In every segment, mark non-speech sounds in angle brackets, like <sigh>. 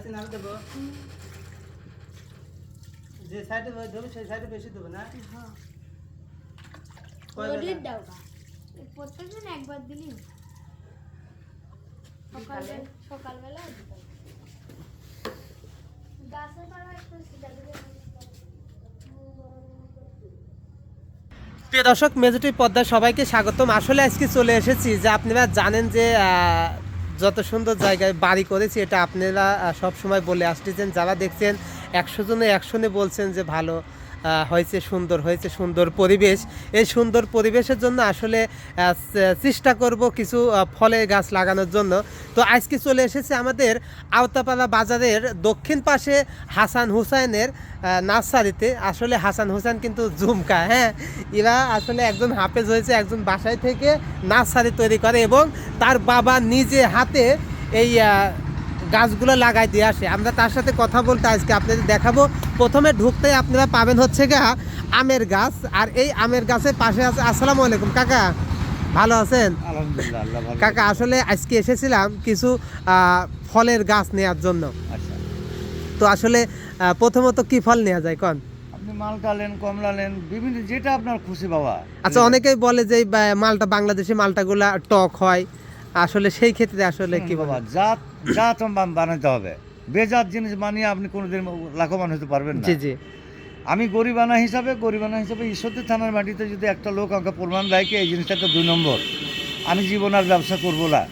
Vaccine আরও দেবো। যে সাইডে দেবো সেই সাইডে বেশি দেবো না? হ্যাঁ। রোদের দাও প্রত্যেকদিন একবার দিলি? সকালে সকালবেলা গাছের পাড়া একটু প্রিয় দর্শক মেজরিটি পদ্মায় সবাইকে স্বাগতম। আসলে আজকে চলে এসেছি যে আপনারা জানেন যে আহ, যত সুন্দর জায়গায় বাড়ি করেছি, এটা আপনারা সবসময় বলে আসতেছেন। যারা দেখছেন, একশো জনে একশনে বলছেন যে ভালো। হয়েছে সুন্দর হয়েছে সুন্দর পরিবেশ। এই সুন্দর পরিবেশের জন্য আসলে চেষ্টা করব কিছু ফলের গাছ লাগানোর জন্য। তো আজকে চলে এসেছে আমাদের আওতাপাড়া বাজারের দক্ষিণ পাশে হাসান হুসাইনের নার্সারিতে। আসলে হাসান হুসাইন কিন্তু জুমকা হ্যাঁ? এরা আসলে একজন হাফেজ হয়েছে, একজন বাসায় থেকে নার্সারি তৈরি করে এবং তার বাবা নিজে হাতে এই গাছগুলো লাগাই দিয়ে আসে। আমরা তার সাথে কথা বলতে আজকে আপনাদের দেখাবো। প্রথমে ঢুকতেই আপনারা পাবেন হচ্ছে গা আমের গাছ। আর এই আমের গাছের পাশে আছে আসসালামু আলাইকুম কাকা। ভালো আছেন? আলহামদুলিল্লাহ কাকা আসলে আজকে এসেছিলাম কিছু ফলের গাছ নেওয়ার জন্য। আচ্ছা। তো আসলে প্রথমত কি ফল নেওয়া যায় কন? আপনি মালটা নেন কমলা নেন বিভিন্ন যেটা আপনার খুশি বাবা। আচ্ছা অনেকেই বলে যে মালটা বাংলাদেশি মালটাগুলা টক হয়। আসলে সেই ক্ষেত্রে আসলে কি বাবা জাত জাত বান- বানাতে হবে। বেজাত জিনিস বানিয়ে আপনি কোনোদিন লাভবান হতে পারবেন না। জি জি। আমি গরিবানা হিসাবে গরিবানা হিসাবে ঈশ্বরদী থানার মাটিতে যদি একটা লোক আমাকে প্রমাণ দেয় কি এই জিনিসটা তো দুই নম্বর আমি জীবন আর ব্যবসা করব না।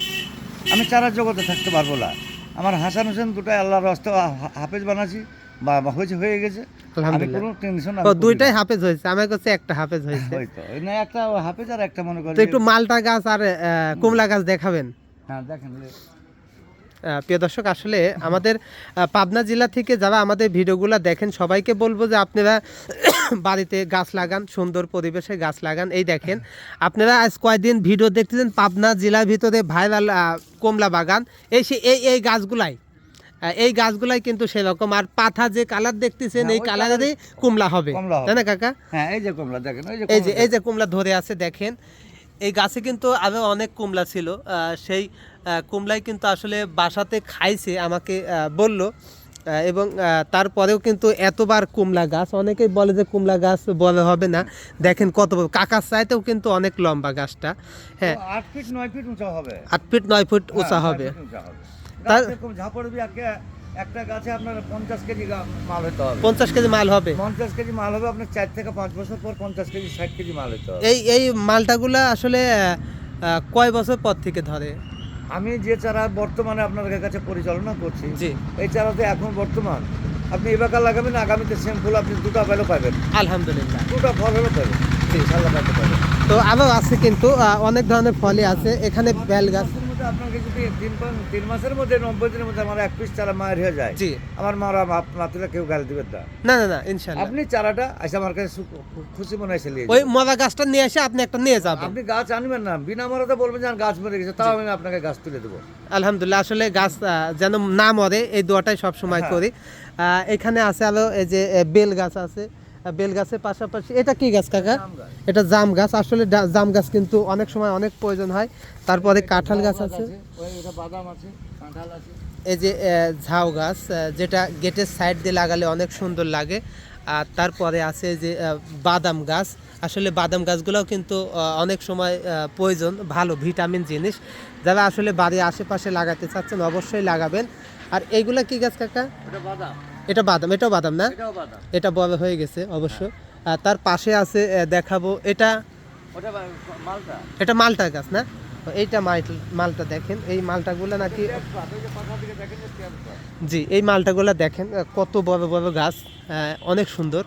আমি চারা জগতে থাকতে পারব না। আমার হাসান হোসেন দুটো আল্লাহর রাস্তা হাফেজ বানাচ্ছি বা হয়েছে হয়ে গেছে। আমি কোনো টেনশন দুইটাই হাফেজ হয়েছে আমার কাছে একটা হাফেজ হয়েছে। না একটা হাফেজ আর একটা মনে করেন তো একটু মালটা গাছ আর কমলা গাছ দেখাবেন। হ্যাঁ দেখেন প্রিয় দর্শক আসলে আমাদের পাবনা জেলা থেকে যারা আমাদের ভিডিওগুলো দেখেন সবাইকে বলব যে আপনারা <coughs> বাড়িতে গাছ লাগান সুন্দর পরিবেশে গাছ লাগান। এই দেখেন আপনারা আজ কয়েকদিন ভিডিও দেখতেছেন পাবনা জেলার ভিতরে ভাইরাল কমলা বাগান। এই সে এই এই গাছগুলাই এই গাছগুলাই কিন্তু সেরকম। আর পাতা যে কালার দেখতেছেন হ্যাঁ, এই কালারেরই কমলা হবে। তাই না কাকা? হ্যাঁ এই যে কমলা দেখেন এই যে এই যে কুমলা ধরে আছে দেখেন। এই গাছে কিন্তু আরও অনেক কুমলা ছিল। আহ, সেই কুমলাই কিন্তু আসলে বাসাতে খাইছে আমাকে বলল। এবং তারপরেও কিন্তু এতবার কুমলা গাছ অনেকেই বলে যে কুমলা গাছ বড় হবে না। দেখেন কত কাকার চাইতেও কিন্তু অনেক লম্বা গাছটা। হ্যাঁ। আট ফিট নয় ফিট উঁচা হবে। আট ফিট নয় ফুট উঁচা হ্যাঁ, হবে। উঁচা হবে। তার- একটা- একটা গাছে আপনার পঞ্চাশ কেজি মাল হতে হবে। পঞ্চাশ কেজি মাল হবে। পঞ্চাশ কেজি মাল হবে আপনার চার থেকে পাঁচ বছর পর পঞ্চাশ কেজি ষাট কেজি মাল হতে হবে। এই এই মালটাগুলা আসলে কয় বছর পর থেকে ধরে? আমি যে চারা বর্তমানে আপনার কাছে পরিচালনা করছি এই চারাতে এখন বর্তমান আপনি এবার লাগাবেন আগামীতে সেম ফুল আপনি দুটো ফেলও পাবেন। আলহামদুলিল্লাহ। দুটো ফল হলো পাবেন ইনশাল্লাহ পাবেন তো আরও আছে কিন্তু অনেক ধরনের ফলই আছে। এখানে বেল গাছ মধ্যে আপনাকে যদি তিন তিন মাসের মধ্যে নব্বই দিনের মধ্যে আমার এক পিস চারা মায়ের হয়ে যায়? জি। আমার মারা বাপ কেউ গাল দিবেন না। না না না ইনশাল্লাহ। আপনি চারাটা এসে আমার কাছে খুশি মনে এসে ওই যাবেন। গাছটা নিয়ে এসে আপনি একটা নিয়ে যাবেন। আপনি গাছ আনবেন না বিনা মরাতে বলবেন যে গাছ মরে গেছে তাও আমি আপনাকে গাছ তুলে দেবো। আলহামদুলিল্লাহ আসলে গাছ যেন না মরে এই দোয়াটাই সব সময় হ্যাঁ। করি। আহ, এখানে আছে আলো এই যে বেল গাছ আছে। বেল গাছের পাশাপাশি এটা কি গাছ কাকা? এটা জাম গাছ। আসলে জাম গাছ কিন্তু অনেক সময় অনেক প্রয়োজন হয়। তারপরে কাঁঠাল গাছ আছে। এই যে ঝাউ গাছ যেটা গেটের সাইড দিয়ে লাগালে অনেক সুন্দর লাগে। আর তারপরে আছে যে বাদাম গাছ। আসলে বাদাম গাছগুলোও কিন্তু অনেক সময় প্রয়োজন ভালো ভিটামিন জিনিস। যারা আসলে বাড়ির আশেপাশে লাগাতে চাচ্ছেন অবশ্যই লাগাবেন। আর এইগুলা কি গাছ কাকা? বাদাম। এটা বাদাম এটাও বাদাম না? এটা বড় হয়ে গেছে অবশ্য। আর তার পাশে আছে দেখাবো এটা এটা মালটা গাছ না? এইটা মাল- মালটা দেখেন এই মালটাগুলো নাকি। জি এই মালটাগুলো দেখেন কত বড় বড় গাছ আহ, অনেক সুন্দর।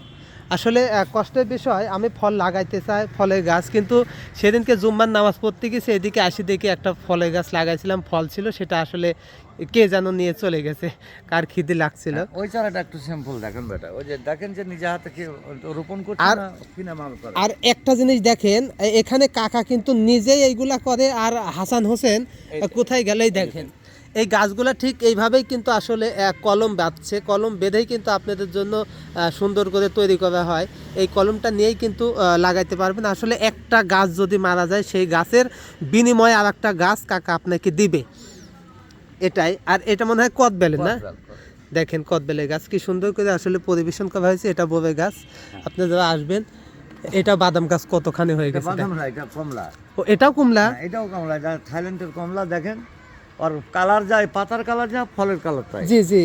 আসলে কষ্টের বিষয় আমি ফল লাগাইতে চাই ফলের গাছ কিন্তু সেদিনকে জুম্মার নামাজ পড়তে গেছে এদিকে আসি দেখি একটা ফলের গাছ লাগাইছিলাম ফল ছিল সেটা আসলে কে যেন নিয়ে চলে গেছে কার খিদে লাগছিল। ওই চারাটা একটু সিম্পল দেখেন বেটা। ওই যে দেখেন যে নিজে হাতে কি রোপণ করছে আর- কিনা মাল করে। আর একটা জিনিস দেখেন এখানে কাকা কিন্তু নিজেই এইগুলা করে আর হাসান হোসেন কোথায় গেলেই দেখেন। এই গাছগুলা ঠিক এইভাবেই কিন্তু আসলে কলম বাঁধছে। কলম বেঁধেই কিন্তু আপনাদের জন্য সুন্দর করে তৈরি করা হয়। এই কলমটা নিয়েই কিন্তু লাগাইতে পারবেন। আসলে একটা গাছ যদি মারা যায় সেই গাছের বিনিময়ে আর একটা গাছ কাকা আপনাকে দিবে। এটাই। আর এটা মনে হয় কদ বেলে না? দেখেন কদবেলের গাছ কি সুন্দর করে আসলে পরিবেশন করা হয়েছে। এটা বোবে গাছ। আপনি যারা আসবেন এটা বাদাম গাছ কতখানি হয়ে গেছে বাদাম। না এটা কমলা। ও এটাও কুমলা? হ্যাঁ, এটাও কমলা। এটা থাইল্যান্ডের কমলা দেখেন। আর কালার যায় পাতার কালার যায় ফলের কালার তাই। জি জি।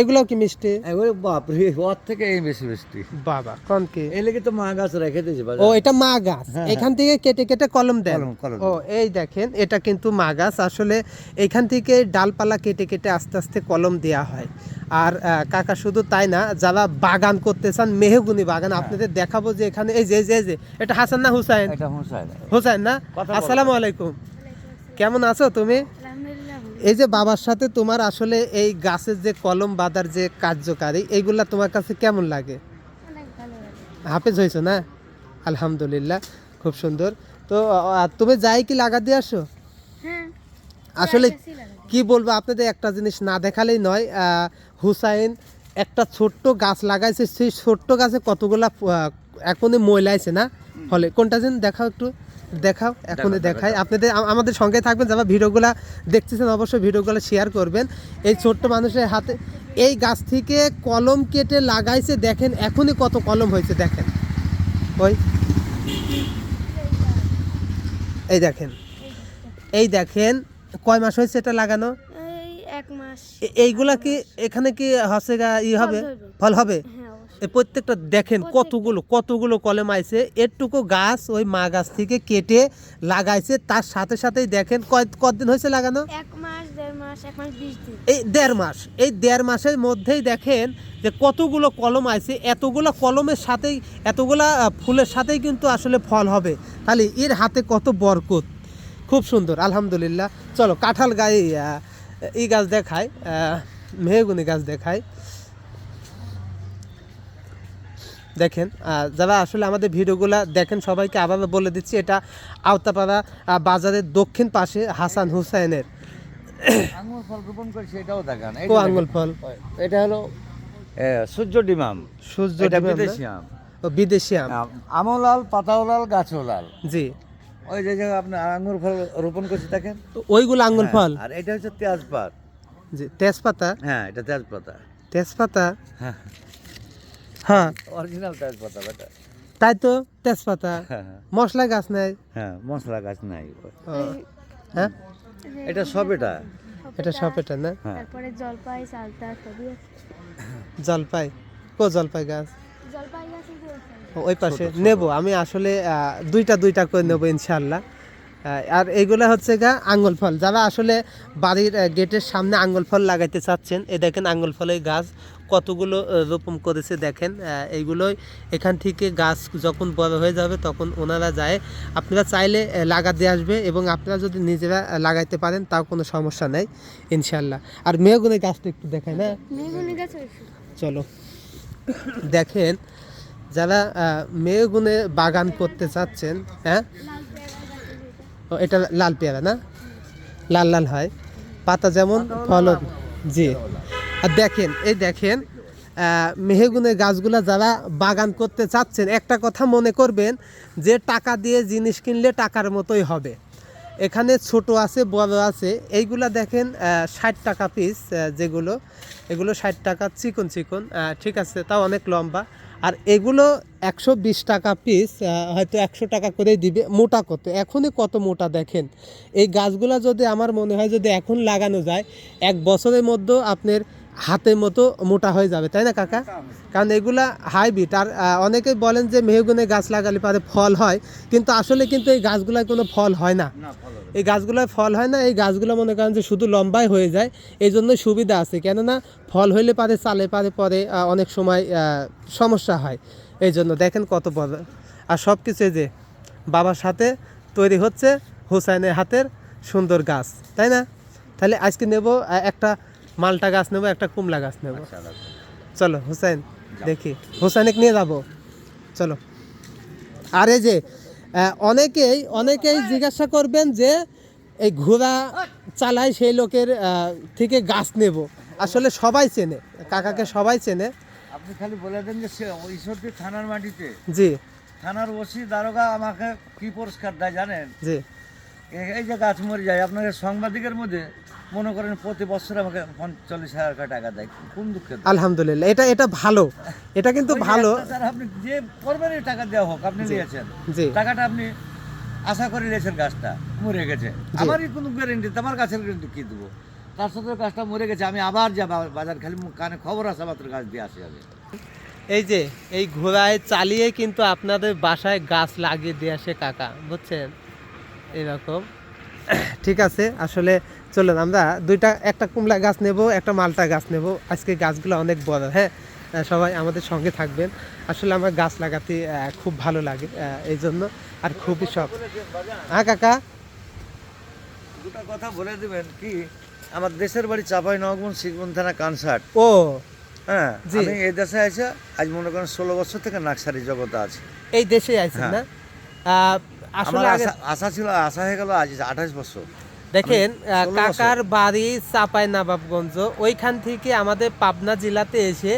এগুলোও কি মিষ্টি? এবারে বাপরে ওর থেকে এই বেশি বেশি বাবা কোন কি? এই লেগে তো মা গাছ রেখে দিয়েছে ও এটা মা গাছ। হ্যাঁ, এখান থেকে কেটে কেটে কলম দেন। কলম, কলম। ও এই দেখেন এটা কিন্তু মা গাছ। আসলে এখান থেকে ডালপালা কেটে কেটে আস্তে আস্তে কলম দেওয়া হয়। আর আহ, কাকা শুধু তাই না যারা বাগান করতে চান মেহগুনি বাগান হ্যাঁ। আপনাদের দেখাবো যে এখানে এই যে যে যে এটা হাসান না হুসাইন? এটা হুঁসায় হুসাইন না? আসসালামু আলাইকুম। কেমন আছো তুমি? আলহামদুলিল্লাহ। এই যে বাবার সাথে তোমার আসলে এই গাছের যে কলম বাঁধার যে কার্যকারী এইগুলা তোমার কাছে কেমন লাগে? হাফেজ হয়েছো না? আলহামদুলিল্লাহ খুব সুন্দর। তো তুমি যাই কি লাগা দিয়ে আসো? হ্যাঁ। আসলে কি বলব আপনাদের একটা জিনিস না দেখালেই নয় হুসাইন একটা ছোট্ট গাছ লাগাইছে সেই ছোট্ট গাছে কতগুলা এখনই ময়লাইছে না? ফলে কোনটা যেন দেখাও একটু। দেখাও এখনই দেখাই। আপনাদের আমাদের সঙ্গে থাকবেন যারা ভিডিওগুলা দেখতেছেন অবশ্যই ভিডিওগুলো শেয়ার করবেন। এই ছোট্ট মানুষের হাতে এই গাছ থেকে কলম কেটে লাগাইছে দেখেন এখনই কত কলম হয়েছে দেখেন। ওই। এই দেখেন। এই দেখেন কয় মাস হয়েছে এটা লাগানো? এক মাস। এইগুলা কি এখানে কি হচ্ছে গা ই হবে? ফল হবে? হ্যাঁ। প্রত্যেকটা দেখেন কতগুলো কতগুলো কলম আইছে। এরটুকু গাছ ওই মা গাছ থেকে কেটে লাগাইছে। তার সাথে সাথেই দেখেন কতদিন হয়েছে লাগানো? এক মাস দেড় মাস এক মাস বিশ দিন। এই দেড় মাস। এই দেড় মাসের মধ্যেই দেখেন যে কতগুলো কলম আইছে। এতগুলো কলমের সাথেই এতগুলা ফুলের সাথেই কিন্তু আসলে ফল হবে। তাহলে এর হাতে কত বরকত। খুব সুন্দর আলহামদুলিল্লাহ। চলো কাঁঠাল গায়ে এই গাছ দেখায় মেহগুনি গাছ দেখায় দেখেন যারা আসলে আমাদের ভিডিওগুলো দেখেন সবাইকে আবার বলে দিচ্ছি এটা আওতাপাড়া বাজারের দক্ষিণ পাশে হাসান হুসাইনের। আঙুর ফল রোপণ করেছে এটাও দেখান। দেখেন। ফল। এটা হলো সূর্য ডিমাম সূর্য এটা বিদেশি আম। ও, বিদেশি আম। আম- আমও লাল পাতাও লাল গাছও লাল। জি। ওই যে জায়গায় আপনি আঙুর ফল রোপণ করছে দেখেন। তো ওইগুলো আঙ্গুর ফল? হ্যাঁ, আর এটা হচ্ছে তেজপাত। জি তেজপাতা? হ্যাঁ এটা তেজপাতা। তেজপাতা? হ্যাঁ। হ্যাঁ। অরিজিনাল তেজপাতা বেটা। তাই তো তেজপাতা। হ্যাঁ হ্যাঁ, মশলা গাছ নেই? হ্যাঁ মশলা গাছ নাই। হ্যাঁ? এটা সব এটা? এটা সব এটা না? হ্যাঁ। তারপরে জলপাই চালতা সবই আছে। জলপাই? কো জলপাই গাছ? জলপাই গাছ ওই পাশে। নেব। আমি আসলে দুইটা দুইটা করে নেব ইনশাল্লাহ আহ, আর এইগুলা হচ্ছে গা আঙ্গুল ফল। যারা আসলে বাড়ির গেটের সামনে আঙ্গুল ফল লাগাইতে চাচ্ছেন এ দেখেন আঙ্গুল ফলের গাছ। কতগুলো রোপণ করেছে দেখেন এইগুলোই এখান থেকে গাছ যখন বড় হয়ে যাবে তখন ওনারা যায়। আপনারা চাইলে লাগাতে আসবে এবং আপনারা যদি নিজেরা লাগাইতে পারেন তাও কোনো সমস্যা নেই ইনশাল্লাহ আর মেহগুনের গাছটা একটু দেখায় না মেগুনি গাছ চলো। দেখেন যারা মেয়েগুনে বাগান করতে চাচ্ছেন হ্যাঁ? এটা লাল পেয়ারা না? লাল লাল হয়। পাতা যেমন ফলন জি। আর দেখেন, এই দেখেন মেহেগুনের গাছগুলা যারা বাগান করতে চাচ্ছেন, একটা কথা মনে করবেন যে টাকা দিয়ে জিনিস কিনলে টাকার মতোই হবে। এখানে ছোট আছে, বড় আছে, এইগুলা দেখেন ষাট টাকা পিস যেগুলো, এগুলো ষাট টাকা চিকন চিকন ঠিক আছে, তাও অনেক লম্বা। আর এগুলো একশো বিশ টাকা পিস হয়তো একশো টাকা করেই দিবে, মোটা কত? এখনই কত মোটা দেখেন। এই গাছগুলা যদি আমার মনে হয় যদি এখন লাগানো যায়, এক বছরের মধ্যে আপনার হাতের মতো মোটা হয়ে যাবে তাই না কাকা? কারণ এগুলা হাইব্রিড আর আহ, অনেকেই বলেন যে মেহগুনে গাছ লাগালে পারে ফল হয় কিন্তু আসলে কিন্তু এই গাছগুলায় কোনো ফল হয় না। এই গাছগুলোয় ফল হয় না এই গাছগুলো মনে করেন যে শুধু লম্বাই হয়ে যায় এই জন্য সুবিধা আছে কেননা ফল হইলে পারে চালে পারে পরে অনেক সময় সমস্যা হয়। এই জন্য দেখেন কত বড়। আর সব কিছু যে বাবার সাথে তৈরি হচ্ছে হুসাইনের হাতের সুন্দর গাছ তাই না? তাহলে আজকে নেব একটা মালটা গাছ নেব একটা কুমলা গাছ নেব। আচ্ছা, আচ্ছা। চলো হুসাইন দেখি। হুসাইনকে নিয়ে যাব। চলো। আর এই যে অনেকেই অনেকেই জিজ্ঞাসা করবেন যে এই ঘোড়া চালায় সেই লোকের থেকে গাছ নেব। আসলে সবাই চেনে কাকাকে সবাই চেনে। আপনি খালি বলে দেন যে সে ঈশ্বরদী থানার মাটিতে। জি। থানার ওসি দারোগা আমাকে কি পুরস্কার দেয় জানেন? জি। এই যে গাছ মরে যায় আপনাকে সাংবাদিকের মধ্যে মনে করেন প্রতি বছর আমাকে পঞ্চল্লিশ হাজার টাকা দেয়। কোন দুঃখে আলহামদুলিল্লাহ এটা এটা ভালো। এটা কিন্তু ভালো। আপনি যে কোরবানির টাকা দেওয়া হোক আপনি নিয়েছেন টাকাটা আপনি আশা করে নিয়েছেন গাছটা মরে গেছে। আমারই কোনো গ্যারেন্টি আমার গাছের কিন্তু কি দেবো? তার সাথে গাছটা মরে গেছে আমি আবার যাব বাজার খালি কানে খবর আসা মাত্র গাছ দিয়ে আসি আমি। এই যে এই ঘোড়ায় চালিয়ে কিন্তু আপনাদের বাসায় গাছ লাগিয়ে দিয়ে আসে কাকা বুঝছেন? এরকম। ঠিক আছে আসলে চলুন আমরা দুইটা একটা কুমড়া গাছ নেব একটা মালটা গাছ নেব। আজকে গাছগুলো অনেক বড় হ্যাঁ? সবাই আমাদের সঙ্গে থাকবেন। আসলে আমার গাছ লাগাতে খুব ভালো লাগে এই জন্য। আর খুবই শখ। হ্যাঁ কাকা? দুটা কথা বলে দিবেন কি? আমার দেশের বাড়ি চাপাই নগমন শিখবন থানা কানসাট। ও হ্যাঁ। আমি এই দেশে এসে আজ মনে করেন ষোলো বছর থেকে নাকসারি জগতে আছে। এই দেশে আছেন না? আহ, আসলে আশা ছিল আশা হয়ে গেল আজ আঠাশ বছর। দেখেন আহ, 16 বছর। কাকার বাড়ি চাপাই নবাবগঞ্জ ওইখান থেকে আমাদের পাবনা জেলাতে এসে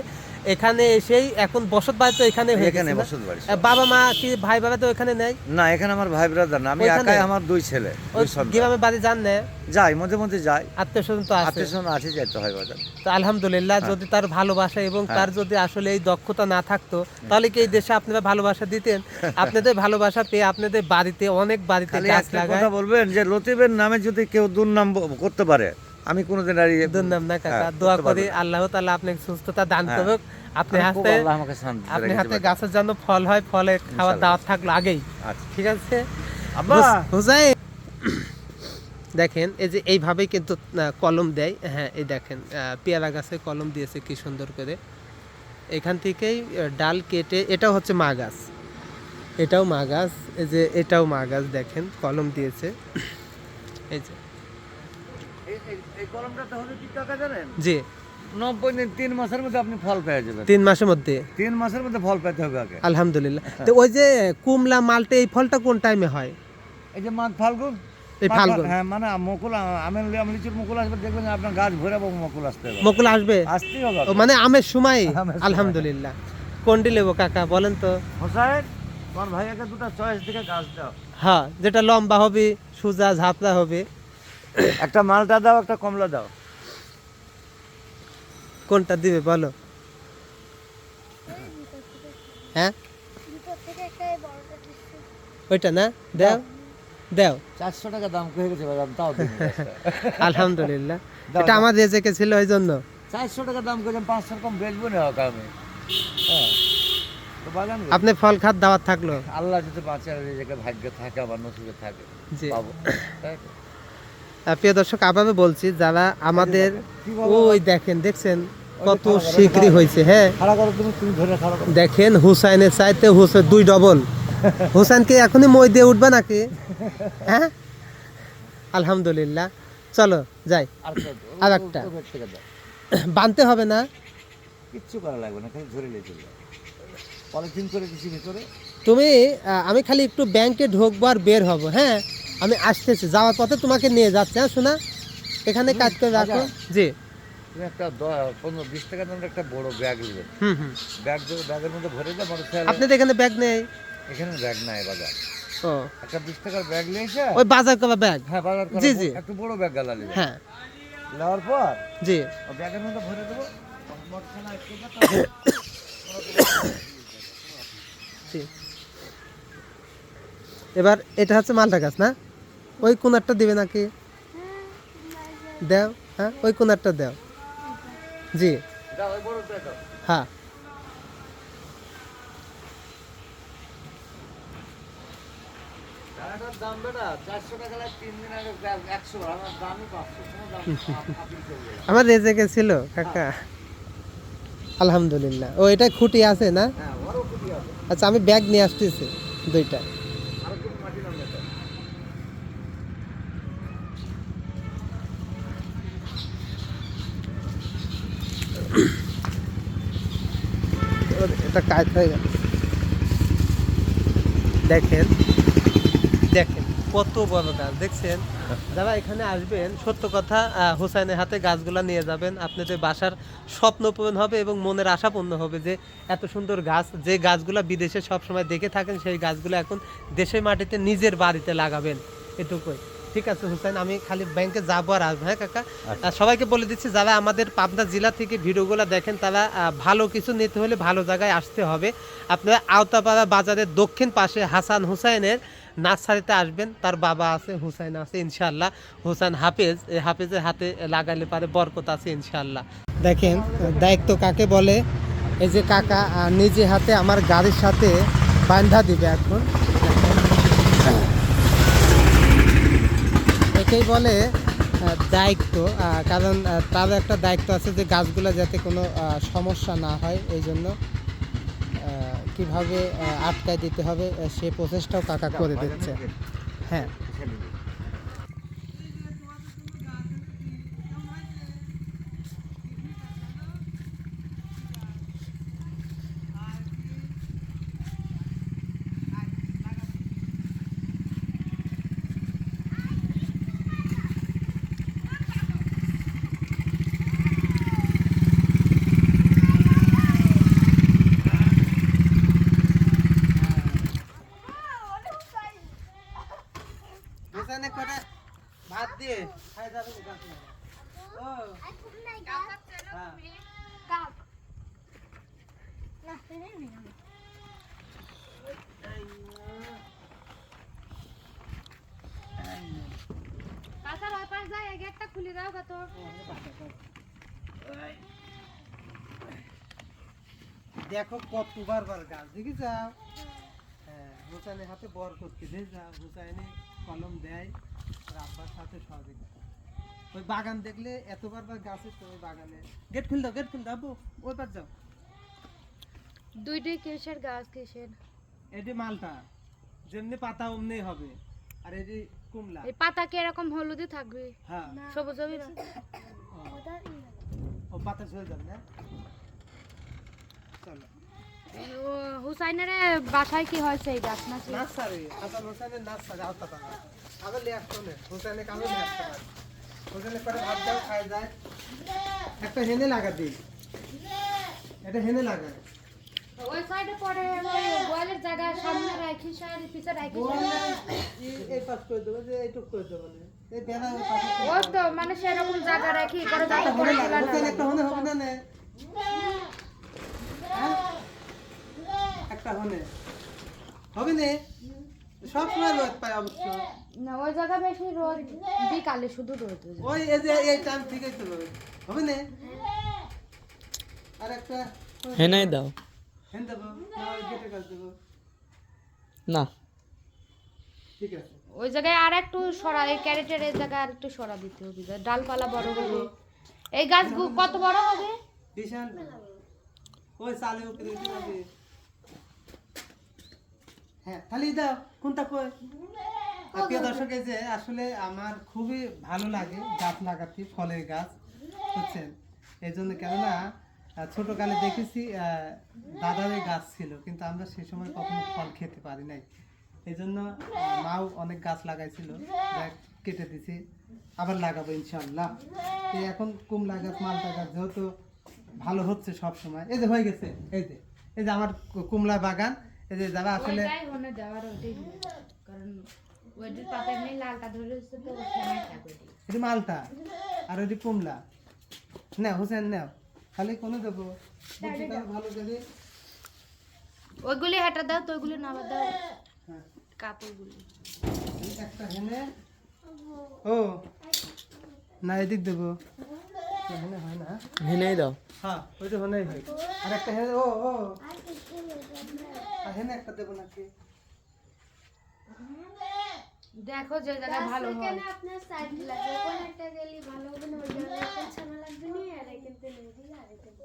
এখানে এসেই এখন বসত বাড়ি তো এখানে এখানে বসত বাড়ি বাবা মা কি ভাই বাবা তো ওখানে নেই? না এখানে আমার ভাই ব্রাদার না আমি একাই আমার দুই ছেলে গ্রামের বাড়ি যান না? যাই মধ্যে মধ্যে যাই। আত্মীয় স্বজন তো আছে। আত্মীয় স্বজন আছে যাইতে হয় বাজার। তো আলহামদুলিল্লাহ যদি তার ভালোবাসা এবং হ্যাঁ। তার যদি আসলে এই দক্ষতা না থাকতো তাহলে কি এই দেশে আপনারা ভালোবাসা দিতেন? <laughs> আপনাদের ভালোবাসা পেয়ে আপনাদের বাড়িতে অনেক বাড়িতে গাছ লাগায়। কথা বলবেন যে লতিফের নামে যদি কেউ দুর্নাম করতে পারে আমি কোনোদিন আর ইয়ে- দুর্নাম না কাকা হ্যাঁ, দোয়া করি আল্লাহ তাআলা আপনাকে সুস্থতা দান হ্যাঁ। করুক। আপনি হাতে আপনি হাতে গাছের জন্য ফল হয় ফলে খাওয়ার। দাওয়াত থাকল আগেই। আচ্ছা। ঠিক আছে? আব্বা! হুসাইন দেখেন এই যে এইভাবেই কিন্তু কলম দেয়। হ্যাঁ এই দেখেন আহ, পেয়ারা গাছে কলম দিয়েছে কি সুন্দর করে। এখান থেকেই ডাল কেটে এটাও হচ্ছে মা গাছ। এটাও মা গাছ। এই যে এটাও মা গাছ দেখেন কলম দিয়েছে। এই যে। এই- এই- এই কলমটাতে হবে কি কাকা জানেন? জি। নব্বই দিন তিন মাসের মধ্যে আপনি ফল পেয়ে যাবেন। তিন মাসের মধ্যে? তিন মাসের মধ্যে ফল পেতে হবে আগে। আলহামদুলিল্লাহ। তো ওই যে কুমলা মালটা এই ফলটা কোন টাইমে হয়? এই যে মাঘ ফাল্গুন? এই ফাল্গুন। হ্যাঁ মানে মুকুল আমের লিচুর মুকুল আসবে দেখবেন আপনার গাছ ভরে মুকুল আসতে হবে। মকুল আসবে? আসতেই হবে। মানে আমের সময়? আমের সময়। আলহামদুলিল্লাহ। কোনটি লেবো কাকা বলেন তো। হোসাইন তোমার ভাইয়াকে দুটো চয়েস দিকে গাছ দাও। হ্যাঁ যেটা লম্বা হবে সোজা ঝাপড়া হবে। একটা মালটা দাও একটা কমলা দাও। কোনটা দিবে বলো? হ্যাঁ? ওইটা না? দেও। দেও। চারশো টাকা দাম গেছে তাও আলহামদুলিল্লাহ। এটা। আমার ছিল ওই জন্য। চারশো টাকা দাম করে পাঁচশো কম বেচবো না হোক আমি। হ্যাঁ। আপনি ফল খাত দাওয়াত থাকল। আল্লাহ যদি বাঁচে আর নিজেকে ভাগ্য থাকে আমার নসিবে থাকে। জি। পাবো। প্রিয় দর্শক আবারও বলছি যারা আমাদের ওই দেখেন দেখছেন কত শীঘ্রই হয়েছে হ্যাঁ? দেখেন হুসাইনের চাইতে হুসেন দুই ডবল। হুসাইনকে এখনই মই দিয়ে উঠবে নাকি? হ্যাঁ? আলহামদুলিল্লাহ। চলো যাই। আর একটা। বানতে হবে না। কিচ্ছু করা লাগবে না খালি ধরে নিয়ে পলিথিন করে দিছি ভিতরে তুমি আমি খালি একটু ব্যাংকে ঢুকবো আর বের হব হ্যাঁ? আমি আসতেছি যাওয়ার পথে তোমাকে নিয়ে যাচ্ছে হ্যাঁ শোনা এখানে কাজ করে রাখো। জি। একটা পনেরো বিশ টাকা দামের একটা বড় ব্যাগ নেবে। ব্যাগের মধ্যে ভরে এখানে ব্যাগ নেই? এখানে ব্যাগ নাই বাজার। ও। একটা বিশ টাকার ব্যাগ নিয়েছে ওই বাজার করা ব্যাগ? হ্যাঁ বাজার করা জি, জি। একটু বড় ব্যাগ গালা নেবে। হ্যাঁ। নেওয়ার পর জি। ব্যাগের মধ্যে ভরে দেবো। এবার এটা হচ্ছে মালটা গাছ না? ওই কোনারটা দিবে নাকি? দেও হ্যাঁ ওই কোনারটা দেও। জি। হ্যাঁ। আমার রেজেকে ছিল কাকা। আলহামদুলিল্লাহ। ও এটা খুঁটি আছে না? হ্যাঁ আচ্ছা আমি ব্যাগ নিয়ে আসতেছি দুইটা আরও কোনো মাটি নাম এটা ওর এটা কাজ হয়ে গেল। দেখেন দেখেন কত বড় গাছ, দেখছেন? যারা এখানে আসবেন, সত্য কথা হুসাইনের হাতে গাছগুলা নিয়ে যাবেন, আপনাদের বাসার স্বপ্ন পূরণ হবে এবং মনের আশা পূর্ণ হবে যে এত সুন্দর গাছ, যে গাছগুলা বিদেশে সবসময় দেখে থাকেন, সেই গাছগুলো এখন দেশের মাটিতে নিজের বাড়িতে লাগাবেন। এটুকুই। ঠিক আছে হুসাইন আমি খালি ব্যাংকে যাব আর আসব। হ্যাঁ কাকা? আর সবাইকে বলে দিচ্ছি যারা আমাদের পাবনা জেলা থেকে ভিডিওগুলো দেখেন তারা ভালো কিছু নিতে হলে ভালো জায়গায় আসতে হবে। আপনারা আওতাপাড়া বাজারের দক্ষিণ পাশে হাসান হুসাইনের নার্সারিতে আসবেন। তার বাবা আছে হুসাইন আছে ইনশাল্লাহ হুসাইন হাফেজ এই হাফেজের হাতে লাগাইলে পারে বরকত আছে ইনশাল্লাহ দেখেন দায়িত্ব কাকে বলে? এই যে কাকা নিজে হাতে আমার গাড়ির সাথে বান্ধা দিবে এখন। একেই বলে দায়িত্ব কারণ তার একটা দায়িত্ব আছে যে গাছগুলো যাতে কোনো সমস্যা না হয়, এই জন্য কীভাবে আটকায় দিতে হবে সে প্রচেষ্টাও কাকা করে দিচ্ছে। হ্যাঁ এখানে করে ভাত দিয়ে খাই যাবে ও হ্যাঁ কাক না ফেলে নিলাম কাকার ওই পাশ যায় এই গেটটা খুলে দাও কত দেখো কত বারবার গাছ দেখি যাও হ্যাঁ হাতে বর করতে দে যা হুসাইনে কলম দেয় আর আব্বার সাথে সহযোগিতা ওই বাগান দেখলে এত বারবার গাছে তো ওই বাগানে। গেট খুল দাও গেট খুল দাও ওই পার যাও। দুইটাই কিসের গাছ কিসের? এটি মালটা যেমনি পাতা অমনি হবে। আর এটি কুমলা। এই পাতা কি এরকম হলুদই থাকবে? হ্যাঁ। সবুজ হবে? না ও, না। পাতা ঝরে যাবে না চলো। হুসাইনের বাসায় কি হয়েছে এই গাছ? নাকি নার্সারি। হাসান হোসেনের নার্সারি আওতা পাতা আবার লিয়ে আসতো না হোসেনে কামে লিয়ে আসতে পারে হোসেনে করে ভাত দাও খাই যায়। একটা হেনে লাগা দিই এটা হেনে লাগা ওই সাইডে পড়ে ওই জায়গা সামনে রাখি সাইডে পিছে রাখি এই পাশ করে দেবো যে এইটুক করে দেবো না এই বেড়া ওই পাশে করে ও তো মানে সেরকম জায়গা রাখি করে যাতে পড়ে না একটা হনে হবে না হ্যাঁ? একটা হনে হবে নে। সব সময় রোদ পায় অবশ্য। না ওই জায়গা বেশি রোদ বিকালে শুধু রোদ। ওই এই যে এই টাইম ঠিকই তো হবে না? আর একটা হেনাই দাও। হেন দেবো না ওই গেটে কাজ দেবো না ঠিক আছে ওই জায়গায় আর একটু সরা এই ক্যারেটের এই জায়গায় আর একটু সরা দিতে হবে। ডালপালা বড় হবে এই গাছ কত বড় হবে? ওই সালে ওকে দিতে হবে। হ্যাঁ খালি দাও কোনটা কই? প্রিয় দর্শক এই যে আসলে আমার খুবই ভালো লাগে গাছ লাগাতে ফলের গাছ বুঝছেন? এই জন্য কেননা ছোটকালে দেখেছি আহ, দাদারই গাছ ছিল কিন্তু আমরা সে সময় কখনো ফল খেতে পারি নাই। এই জন্য মাও অনেক গাছ লাগাইছিল কেটে দিছি আবার লাগাবো ইনশাল্লাহ এই এখন কুমলা গাছ মালটা গাছ যেহেতু ভালো হচ্ছে সব সময় এই যে হয়ে গেছে এই যে এই যে আমার কুমলা বাগান এই যে যারা আসলে মালটা আর ওইটি কুমলা। না হোসেন নাও। খালি কোনো দেবো? বুদ্ধি তাহলে ভালো করে ওইগুলি হেঁটা দাও তো ওইগুলি নামা দাও। হ্যাঁ। কাপড়গুলি। এই একটা হেনে। ও। না এদিক দেবো। না, হেনে হয় না। হেনাই দাও। হ্যাঁ ওইটা হলেই হয়। আর একটা হেনে ও ও। আর কিছু নেই। আর হেনে একটা দেবো নাকি? দেখো যে জায়গায় ভালো হয়। এখানে আপনার সাইড লাগবে কোন একটা গেলে ভালো হবে না ওই একটা ছানা লাগবে না আর এখানে নেই দিলে আর এখানে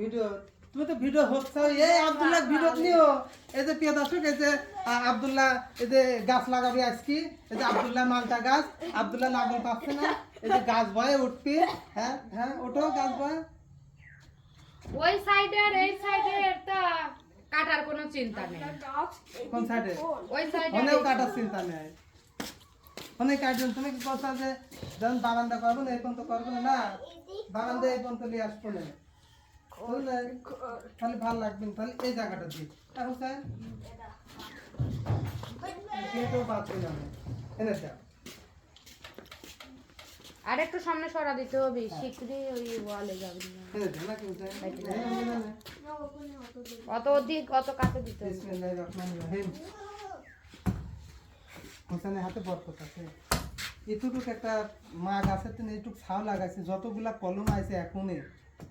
ভিডিও তুমি তো ভিডিও হচ্ছে এই আব্দুল্লাহ ভিডিও নিও। এই যে প্রিয় দর্শক এই যে আব্দুল্লাহ এই যে গাছ লাগাবি আজকে এই যে আব্দুল্লাহ মালটা গাছ আব্দুল্লাহ লাগাল পাচ্ছে না এই যে গাছ বয়ে উঠবি হ্যাঁ হ্যাঁ ওঠো গাছ বয়ে। ওই সাইডে আর এই সাইডে তা। কাটার কোনো চিন্তা নেই। কোন সাইডে ওই সাইডে অনেক কাটার চিন্তা নেই। অনেক কাটবেন তুমি কি কথা যে যখন বারান্দা করব না এই পর্যন্ত করব না না বারান্দা এই তো নিয়ে আসব না? তাহলে ভালো লাগবে তাহলে এই জায়গাটা দিই এখন স্যার গেটও বাঁচবে না এনে দাও। আর একটু সামনে সরা দিতে হবে শিগগিরই ওই ওয়ালে যাবে। না। হ্যাঁ। অত অধিক অত কাছে দিতে হবে। হোসেনের হাতে বরকত আছে। এটুকু একটা মাগ আছে তো এটুক ছাও লাগাইছে যতগুলা কলম আছে এখনই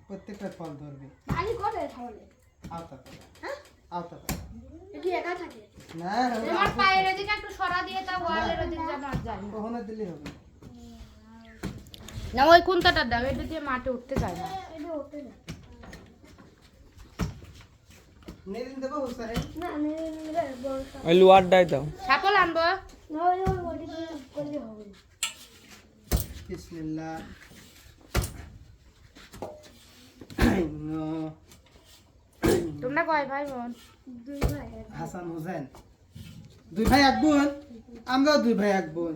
প্রত্যেকটা ফল ধরবে। করে। তাহলে আওতা আওতা এটি একা থাকে? না তোমার পায়ের এদিকে একটু সরা দিয়ে তা ওয়ালের ওদিকে যেন আর যায় না। ওখানে দিলে হবে না ওই কুন্তাটা দাও এটা দিয়ে মাঠে উঠতে চায় না। হোসেন ওই দাও। সাপল আনব। বিসমিল্লাহ। তোমরা কয় ভাই বোন? দুই ভাই এক হাসান হোসেন। দুই ভাই এক বোন? আমরাও দুই ভাই এক বোন।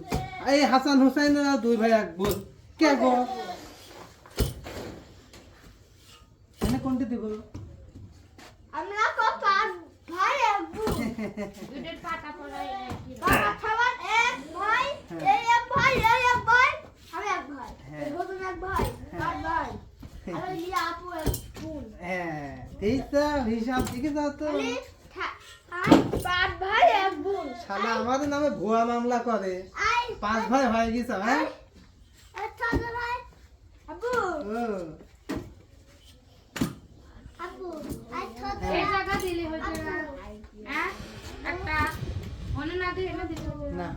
এই হাসান হোসেনেরও দুই ভাই এক বোন। কে এনে কোনটি দিব আমরা তো পাঁচ ভাই এক বোন দুইটার পাটা পড়াই নাকি বাবা খাবার এক ভাই এই এক ভাই এই এক ভাই আমি এক ভাই এই প্রথম এক ভাই পাঁচ ভাই আর ওই লিয়া আপু এক বোন হ্যাঁ এই তো হিসাব দিকে যাও তো খালি থা- আই পাঁচ ভাই এক বোন শালা আমাদের নামে ভুয়া মামলা করে আই পাঁচ ভাই হয়ে গেছে হ্যাঁ এক ছোট ভাই আপু ও আপু আই ছোট এই জায়গা দিলে হইতো না হ্যাঁ একটা মনে না দিয়ে এনে দিতে হবে না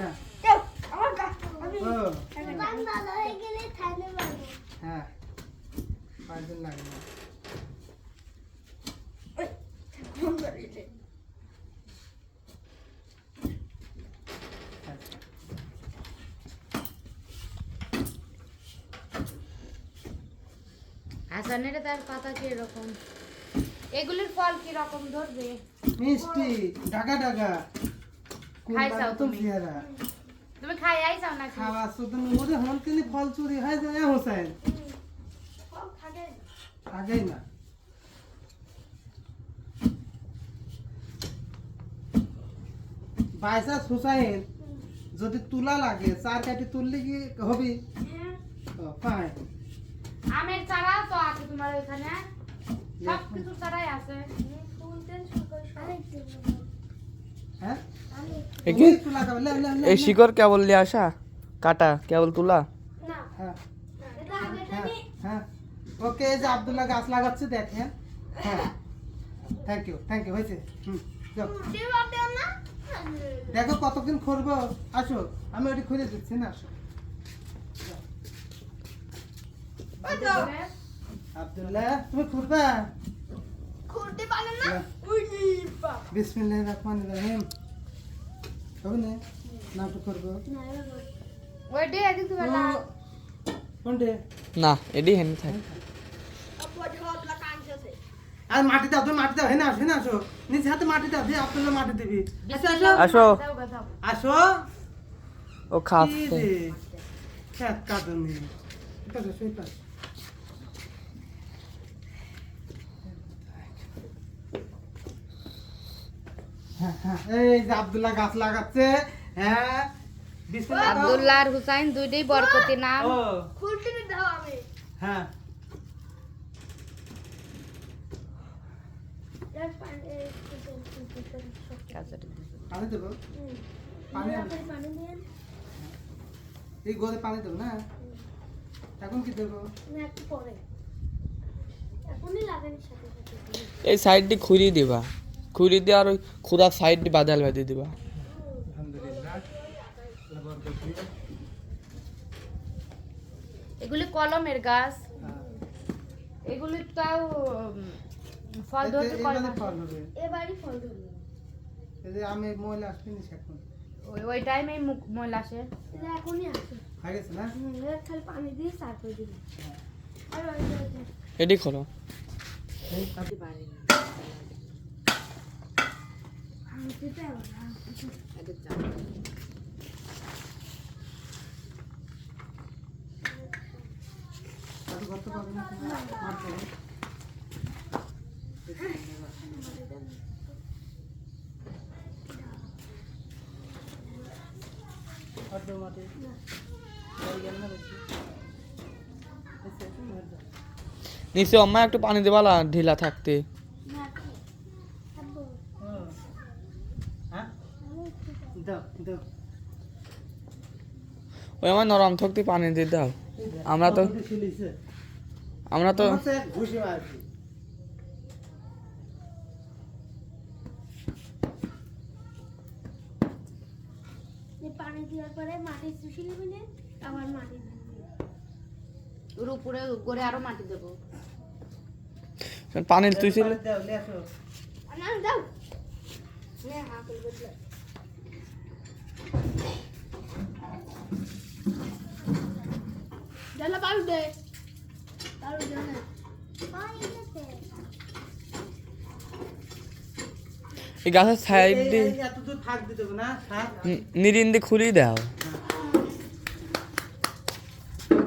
না আমার গা আমি ও বান্দা হয়ে গেলে খাইতে পারব হ্যাঁ পাঁচজন লাগে না হাসানের তার পাতা কি এরকম? এগুলির ফল কি রকম ধরবে? মিষ্টি ঢাকা ঢাকা। খাইছাও তুমি? তুমি খাই নাকি? খাওয়া শুধু ওরে হন তিনি ফল চুরি হয়ে যায় হোসেন। আগেই না। বাইসাস হুসাইন যদি তুলা লাগে চার কাটি তুললে কি হবি? ও, পাই আমের চারাও তো আছে তোমার ওইখানে? সব কিছু চারাই আছে। হ্যাঁ? এই শিকড় কেবল নিয়ে আসা? কাটা? কেবল তুলা? হ্যাঁ। হ্যাঁ। হ্যাঁ। ওকে এই যে আব্দুল্লাহ গাছ লাগাচ্ছে দেখেন। হ্যাঁ। থ্যাংক ইউ থ্যাংক ইউ হয়েছে। হুম দেখো কতক্ষণ খুঁড়বো। আসো আমি ওটি খুঁজে দিচ্ছি না আসো। আব্দুল্লাহ তুমি খুঁড়বা? খুঁড়তে পারে না? বা বিসমিল্লাহির রহমানির রহিম। হবে না? নাটক করব। না এডি হেন থাক। আর মাটি দাও তুমি মাটি দাও। হেনা আসো হেনা আসো। নিজ হাতে মাটি দাও দিয়ে আব্দুল্লাহ মাটি দিবি। আচ্ছা আসো। আসো। ও খাচ্ছে। কাঁদনি। পাশে সেই পাশে। এই যে আব্দুল্লাহ গাছ লাগাচ্ছে হ্যাঁ? বিসমিল্লাহ দাও। আব্দুল্লাহ আর হুসাইন দুইটাই বরকতি নাম। ও। দাও আমি। হ্যাঁ। পানি দেবো? পানি এই পানি না? এখন কি দেবো? না একটু পরে। এখনই লাগানোর সাথে সাথে। এই সাইডটি খুঁড়ি দিবা। খুঁড়ি দিয়ে আর ওই খুঁড়া সাইডটি বাদাল বাঁধি দিবা। এগুলি কলমের গাছ। হ্যাঁ। এগুলি তাও ফল ধরতে হবে এবারই ফল ধরলো এই যে আমি ময়লা আসবে না এখন। ওই ওই টাইমে ময়লা আসে। এখনই আছে হয়ে না? খালি পানি দিয়ে তারপর দিবি। আর ওই যে- ওই যে- এডি করো। এই আপ- আমি দিতে পারব না। জাদু করতে পারবে না তুমি? মারতে হবে। আর দাও মাটি। বাড়ি গেল না বেশি? বেশি আছে, মার দাও। নিচে অম্মা একটু পানি দেবালা ঢিলা থাকতে হুম। হ্যাঁ? দাও, দাও। ওই আমার নরম থাকতে পানি দিয়ে দাও। আমরা তো- আমরা তো পানি দেওয়ার পরে মাটি চুষি নেবে না আবার মাটি ওর উপরে করে আরও মাটি দেবো। পানি তুই ছিল দাও, নিয়ে আসো। না দাও। নে হা করে এই গাছের সাইড দিয়ে নিরিন দিয়ে খুলি দাও।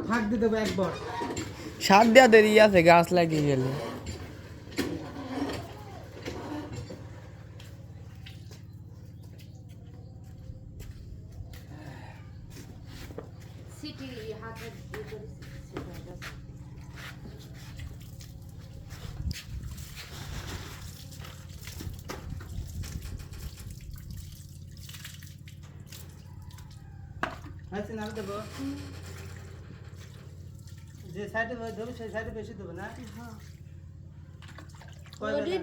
থাক দিতে হবে একবার। সার দেওয়া দেরি আছে গাছ লাগিয়ে গেলে সিটি হাতে ইয়ে করে সিটি হয়ে গেছে। আচ্ছা নামে দেবো যে সাইডে দেবো সেই সাইডে বেশি দেবো না?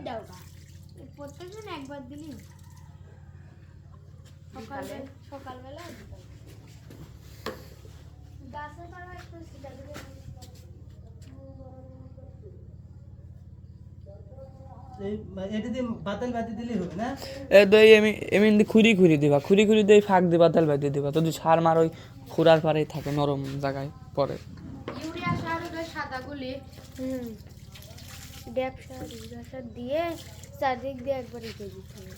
দাও প্রত্যেকদিন একবার দিলি। সকালবেলা সকালবেলা গাছের পাড়া একটু বাতি এমনি দিয়ে খুরি খুরি দিবা। খুরি খুরি দিয়ে ফাঁক দিবা তেল বাদি দিবা। তো সার মার ওই খুরার পাড়েই থাকে নরম জায়গায় পরে সাদা হুম। ব্যবসা ব্যবসা দিয়ে চারদিক দিয়ে একবার রেখে দিতে হবে।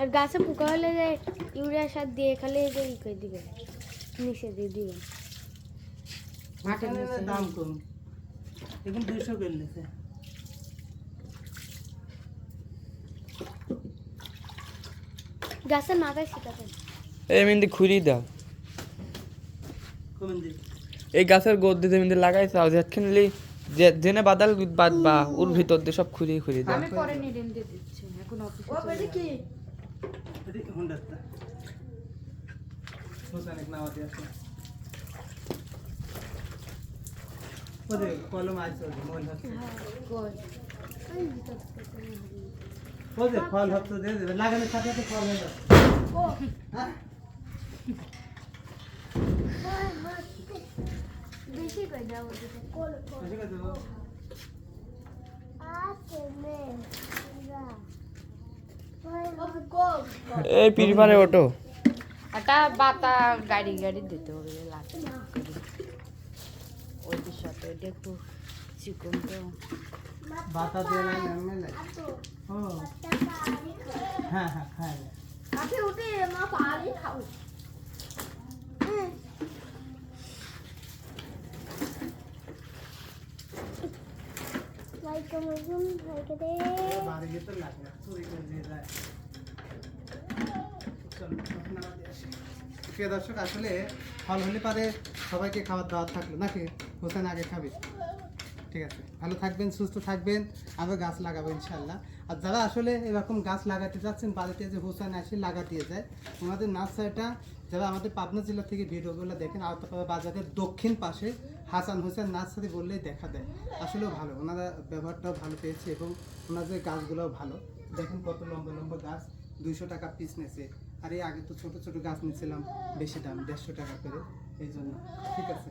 আর গাছে পোকা হলে যে ইউরিয়া সার দিয়ে খালি যে ই করে দিবেন নিচে দিয়ে দিবেন দাম কম। এখন দুইশো করলেছে গাছের মাথায় শিখাতেন এমনি দিয়ে খুরি দাও। কমেন দি এই গাছের গোদ দিয়ে এমনি লাগাই চাও যেখানে যে জেনে বাদাল বাদ বা ওর ভিতর দিয়ে সব খুরি খুরি দাও আমি পরে দিয়ে দিচ্ছি এখন অফিসে হুন্ডারটা হোসেন নামাতে আসে ওদের কলম আছে মল হচ্ছে। কই? ওদের ফল হচ্ছে দিয়ে দেবে। লাগানোর সাথে সাথে ফল হয়ে যাবে। হ্যাঁ। বেশি করে দাও ওদিকে। কোল এই পিরপারে ওটো একটা বাতা গাড়ি গাড়ি দিতে হবে লাগবে ওইটির সাথে একটু চিকন তো বাতা দিয়ে হ্যাঁ হ্যাঁ খায় কাছে উঠে মা পাহাড়ি খাও ভাই যেতে। প্রিয় দর্শক, আসলে ফল হলে পারে সবাইকে খাবার দাওয়ার থাকল নাকি হোসেন আগে খাবে ঠিক আছে। ভালো থাকবেন, সুস্থ থাকবেন, আবার গাছ লাগাবো ইনশাল্লাহ আর যারা আসলে এরকম গাছ লাগাতে চাচ্ছেন, বাড়িতে যে হোসেন আসে, লাগা দিয়ে যায়। ওনাদের নার্সারিটা, যারা আমাদের পাবনা জেলা থেকে ভিডিওগুলো দেখেন আওতাপাড়া বাজারের দক্ষিণ পাশে হাসান হোসেন নার্সারি বললেই দেখা দেয়। আসলেও ভালো, ওনারা ব্যবহারটাও ভালো পেয়েছে এবং ওনাদের গাছগুলোও ভালো। দেখেন কত লম্বা লম্বা গাছ, দুইশো টাকা পিস নেছে আর এই আগে তো ছোট ছোট গাছ নিয়েছিলাম, বেশি দাম, দেড়শো টাকা করে, এই জন্য। ঠিক আছে।